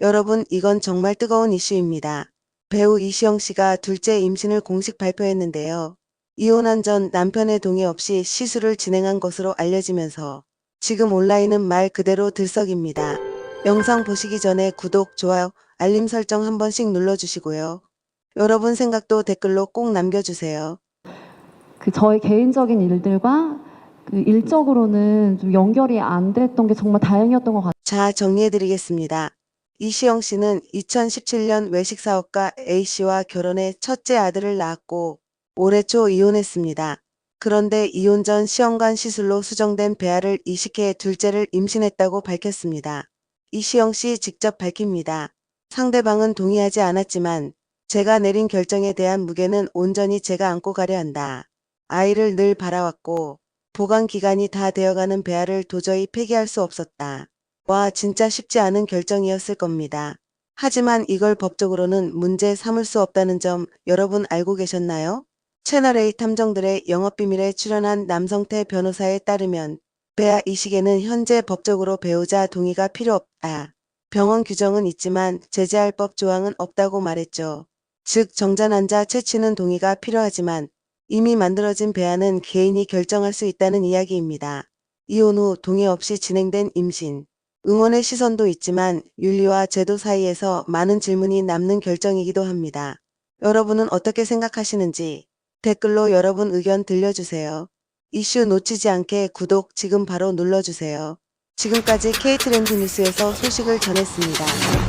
여러분, 이건 정말 뜨거운 이슈입니다. 배우 이시영 씨가 둘째 임신을 공식 발표했는데요. 이혼한 전 남편의 동의 없이 시술을 진행한 것으로 알려지면서 지금 온라인은 말 그대로 들썩입니다. 영상 보시기 전에 구독, 좋아요, 알림 설정 한 번씩 눌러주시고요. 여러분 생각도 댓글로 꼭 남겨주세요. 그 저의 개인적인 일들과 그 일적으로는 좀 연결이 안 됐던 게 정말 다행이었던 것 같아요. 자, 정리해드리겠습니다. 이시영 씨는 2017년 외식 사업가 A씨와 결혼해 첫째 아들을 낳았고 올해 초 이혼했습니다. 그런데 이혼 전 시험관 시술로 수정된 배아를 이식해 둘째를 임신했다고 밝혔습니다. 이시영 씨 직접 밝힙니다. 상대방은 동의하지 않았지만 제가 내린 결정에 대한 무게는 온전히 제가 안고 가려 한다. 아이를 늘 바라왔고 보관 기간이 다 되어가는 배아를 도저히 폐기할 수 없었다. 와, 진짜 쉽지 않은 결정이었을 겁니다. 하지만 이걸 법적으로는 문제 삼을 수 없다는 점 여러분 알고 계셨나요? 채널A 탐정들의 영업비밀에 출연한 남성태 변호사에 따르면 배아 이식에는 현재 법적으로 배우자 동의가 필요 없다. 병원 규정은 있지만 제재할 법 조항은 없다고 말했죠. 즉 정자난자 채취는 동의가 필요하지만 이미 만들어진 배아는 개인이 결정할 수 있다는 이야기입니다. 이혼 후 동의 없이 진행된 임신. 응원의 시선도 있지만 윤리와 제도 사이에서 많은 질문이 남는 결정이기도 합니다. 여러분은 어떻게 생각하시는지 댓글로 여러분 의견 들려주세요. 이슈 놓치지 않게 구독 지금 바로 눌러주세요. 지금까지 KT랜드 뉴스에서 소식을 전했습니다.